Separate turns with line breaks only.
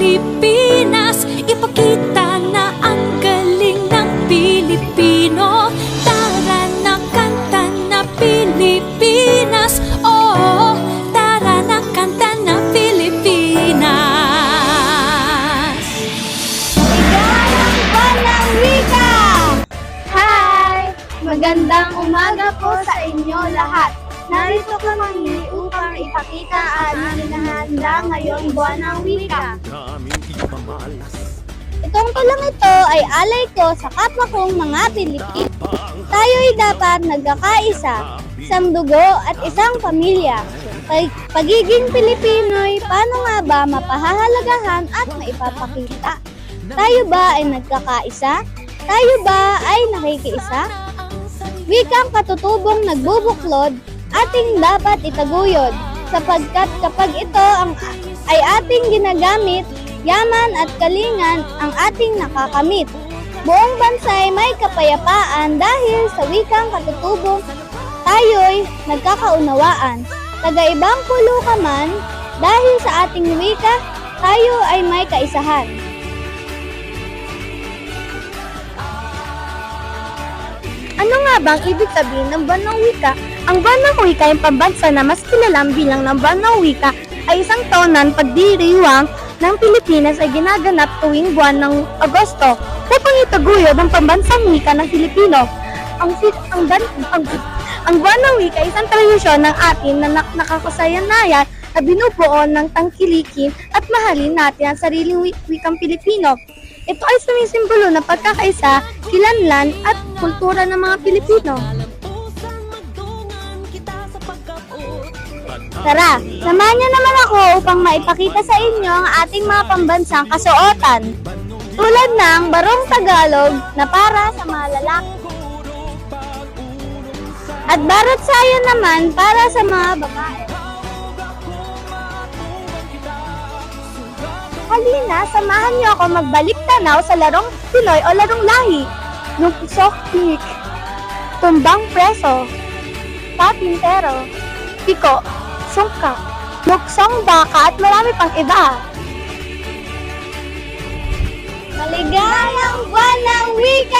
Pilipinas Ipakita na ang galing ng Pilipino Tara na kanta na Pilipinas Oo, tara na kanta na Pilipinas
Ligayang Banang Wika! Hi! Magandang umaga po sa inyo lahat. Narito kami ipakita ang hinahanda ngayong buwan ng wika. Itong tulang ito ay alay ko sa kapwa kong mga Pilipino. Tayo'y dapat nagkakaisa, isang dugo at isang pamilya. Pag- pagiging Pilipino'y paano nga ba mapahahalagahan at maipapakita? Tayo ba ay nagkakaisa? Tayo ba ay nakikiisa? Wikang katutubong nagbubuklod, ating dapat itaguyod, sapagkat kapag ito ang ay ating ginagamit, yaman at kalingan ang ating nakakamit. Buong bansay may kapayapaan dahil sa wikang katutubong tayo'y nagkakaunawaan. Taga-ibang pulo ka man, dahil sa ating wika, tayo ay may kaisahan. Ano nga bang ibig sabihin ng buwan ng wika? Ang buwan ng wika ay pambansa na mas kilalang bilang ng buwan ng wika ay isang taonan pagdiriwang ng Pilipinas ay ginaganap tuwing buwan ng Agosto upang itaguyod ang pambansang wika ng Pilipino. Ang, ang, ban, ang, ang buwan wika ay isang tradisyon ng atin na nak- nakakasayanayan na binubuo ng tangkilikin at mahalin natin ang sariling wi- wikang Pilipino. Ito ay sumisimbolo ng pagkakaisa, kilanlan at kultura ng mga Pilipino. Tara, samahan niyo naman ako upang maipakita sa inyo ang ating mga pambansang kasuotan. Tulad ng barong Tagalog na para sa mga lalaki. At barot sayo naman para sa mga babae. Halina, samahan niyo ako magbalik tanaw sa larong Pinoy o larong lahi. Nuksok Pik, Tumbang Preso, Patintero, Piko, Sungka, Nuksong Baka at marami pang iba. Maligayang buwan ng wika!